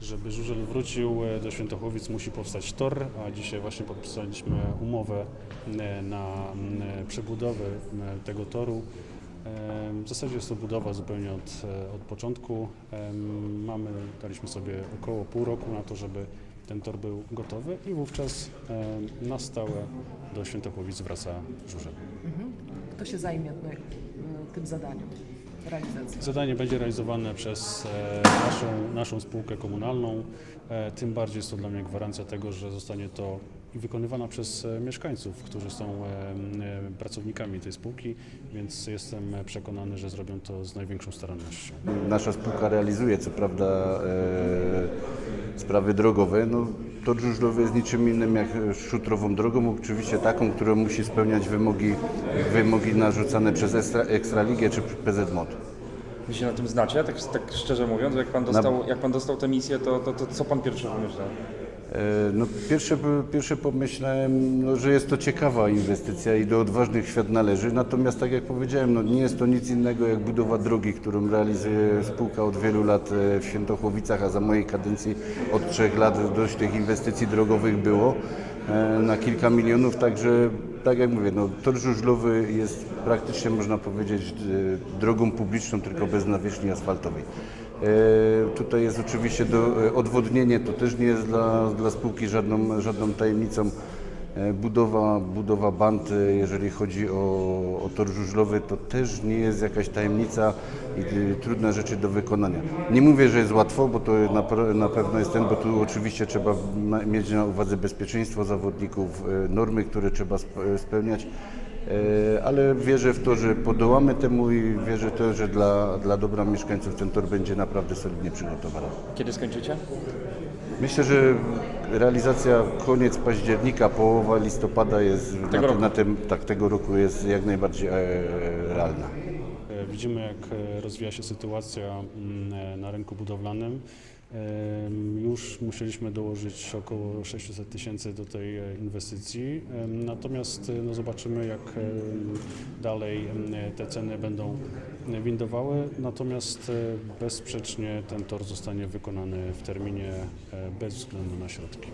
Żeby żużel wrócił e, do Świętochłowic musi powstać tor, a dzisiaj właśnie podpisaliśmy umowę e, na e, przebudowę tego toru. W zasadzie jest to budowa zupełnie od, od początku. Mamy, daliśmy sobie około pół roku na to, żeby ten tor był gotowy i wówczas na stałe do Świętochłowic wraca żużel. Mhm. Kto się zajmie tym zadaniem realizacji? Zadanie będzie realizowane przez e, naszą, naszą spółkę komunalną. E, Tym bardziej jest to dla mnie gwarancja tego, że zostanie to i wykonywana przez e, mieszkańców, którzy są pracownikami tej spółki, więc jestem przekonany, że zrobią to z największą starannością. Nasza spółka realizuje co prawda sprawy drogowe. No, tor żużlowy jest niczym innym jak szutrową drogą, oczywiście taką, która musi spełniać wymogi, wymogi narzucane przez Ekstra, Ekstraligę czy PZMOD. Wy się na tym znacie, tak, tak szczerze mówiąc, jak pan dostał, jak pan dostał tę misję, to, to, to co pan pierwszy pomyślał? E, No, pierwsze, pierwsze pomyślałem, no, że jest to ciekawa inwestycja i do odważnych świat należy. Natomiast tak jak powiedziałem, no, nie jest to nic innego jak budowa drogi, którą realizuje spółka od wielu lat e, w Świętochłowicach, a za mojej kadencji od trzech lat dość tych inwestycji drogowych było e, na kilka milionów. Także tak jak mówię, no, tor żużlowy jest praktycznie można powiedzieć drogą publiczną, tylko bez nawierzchni asfaltowej. E, Tutaj jest oczywiście do, e, odwodnienie, to też nie jest dla, dla spółki żadną, żadną tajemnicą. E, Budowa, budowa band, jeżeli chodzi o, o tor żużlowy, to też nie jest jakaś tajemnica i trudne rzeczy do wykonania. Nie mówię, że jest łatwo, bo to na, na pewno jest ten, bo tu oczywiście trzeba mieć na uwadze bezpieczeństwo zawodników, normy, które trzeba sp- spełniać. E, ale wierzę w to, że podołamy temu i wierzę też, że dla, dla dobra mieszkańców ten tor będzie naprawdę solidnie przygotowany. Kiedy skończycie? Myślę, że realizacja koniec października, połowa listopada jest na, Tego te- roku. na tym, tak, tego roku jest jak najbardziej e, realna. E, Widzimy, jak e, rozwija się sytuacja mm, na rynku budowlanym. Już musieliśmy dołożyć około 600 tysięcy do tej e, inwestycji, natomiast e, no, zobaczymy, jak dalej te ceny będą windowały. Natomiast e, bezsprzecznie ten tor zostanie wykonany w terminie bez względu na środki.